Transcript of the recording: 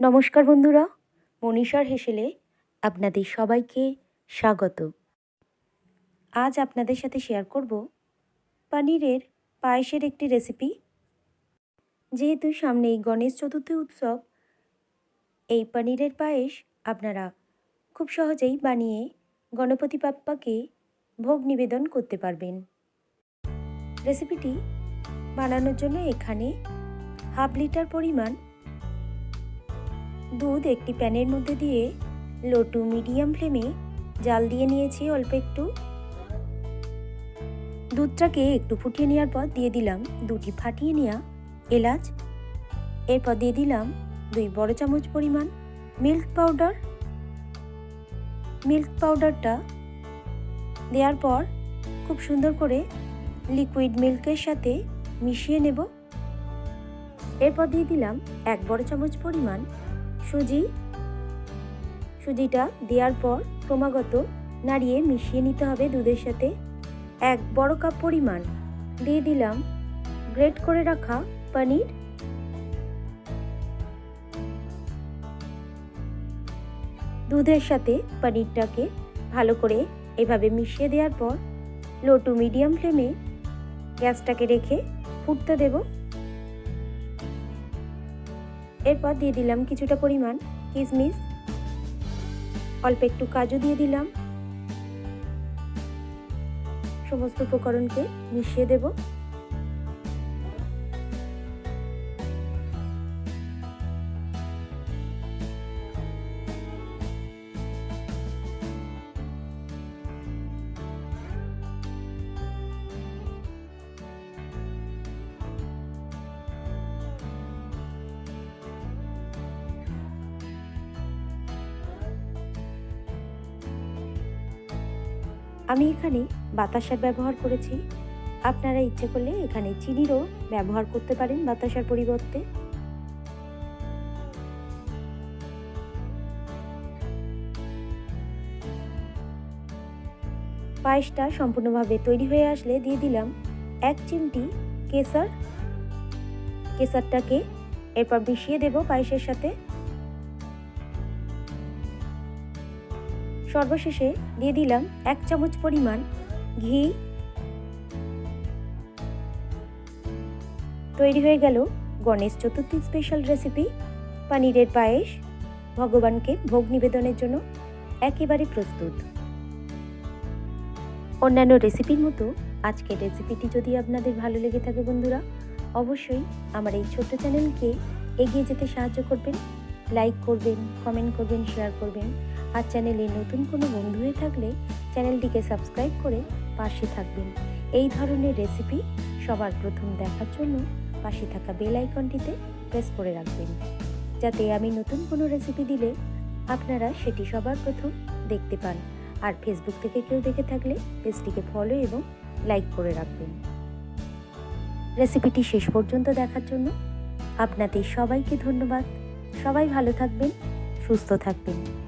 নমস্কার বন্ধুরা, মনীষার হেসেলে আপনাদের সবাইকে স্বাগত। আজ আপনাদের সাথে শেয়ার করব পনিরের পায়েসের একটি রেসিপি যেহেতু সামনেই গণেশ চতুর্থী উৎসব, এই পনিরের পায়েস আপনারা খুব সহজেই বানিয়ে গণপতি বাপ্পাকে ভোগ নিবেদন করতে পারবেন। রেসিপিটি বানানোর জন্য এখানে হাফ লিটার পরিমাণ দুধ একটি প্যানের মধ্যে দিয়ে লো টু মিডিয়াম ফ্লেমে জাল দিয়ে নিয়েছি অল্প একটু। দুধটাকে একটু ফুটিয়ে নেওয়ার পর দিয়ে দিলাম দুটি ফাটিয়ে নেওয়া এলাচ। এরপর দিয়ে দিলাম দুই বড় চামচ পরিমাণ মিল্ক পাউডার। মিল্ক পাউডারটা দেওয়ার পর খুব সুন্দর করে লিকুইড মিল্কের সাথে মিশিয়ে নেব। এরপর দিয়ে দিলাম এক বড় চামচ পরিমাণ সুজি। সুজিটা দেওয়ার পর ক্রমাগত নাড়িয়ে মিশিয়ে নিতে হবে দুধের সাথে। এক বড় কাপ পরিমাণ দিয়ে দিলাম গ্রেট করে রাখা পনির। দুধের সাথে পনিরটাকে ভালো করে এভাবে মিশিয়ে দেওয়ার পর লো টু মিডিয়াম ফ্লেমে গ্যাসটাকে রেখে ফুটতে দেব। এরপর দিয়ে দিলাম কিছুটা পরিমাণ কিশমিশ অল্প একটু কাজু দিয়ে দিলাম। সমস্ত উপকরণকে মিশিয়ে দেবো। আমি এখানে বাতাসার ব্যবহার করেছি। আপনারা ইচ্ছে করলে এখানে চিনিরও ব্যবহার করতে পারেন বাতাসার পরিবর্তে। পায়েসটা সম্পূর্ণভাবে তৈরি হয়ে আসলে দিয়ে দিলাম এক চিমটি কেসার। কেসারটাকে এরপর মিশিয়ে দেব পায়েসের সাথে। সর্বশেষে দিয়ে দিলাম এক চামচ পরিমাণ ঘি। তৈরি হয়ে গেল গণেশ চতুর্থী স্পেশাল রেসিপি পনিরের পায়েস। ভগবানকে ভোগ নিবেদনের জন্য একেবারে প্রস্তুত। অন্যান্য রেসিপির মতো আজকের রেসিপিটি যদি আপনাদের ভালো লেগে থাকে বন্ধুরা, অবশ্যই আমার এই ছোট্ট চ্যানেলকে এগিয়ে যেতে সাহায্য করবেন। লাইক করবেন কমেন্ট করবেন শেয়ার করবেন। আর চ্যানেলে নতুন কোনো বন্ধু হয়ে থাকলে চ্যানেলটিকে সাবস্ক্রাইব করে পাশে থাকবেন। এই ধরনের রেসিপি সবার প্রথম দেখার জন্য পাশে থাকা বেল আইকনটিতে প্রেস করে রাখবেন। যাতে আমি নতুন কোনো রেসিপি দিলে আপনারা সেটি সবার প্রথম দেখতে পান। আর ফেসবুক থেকে কেউ দেখে থাকলে পেজটিকে ফলো এবং লাইক করে রাখবেন। রেসিপিটি শেষ পর্যন্ত দেখার জন্য আপনাদের সবাইকে ধন্যবাদ। সবাই ভালো থাকবেন, সুস্থ থাকবেন।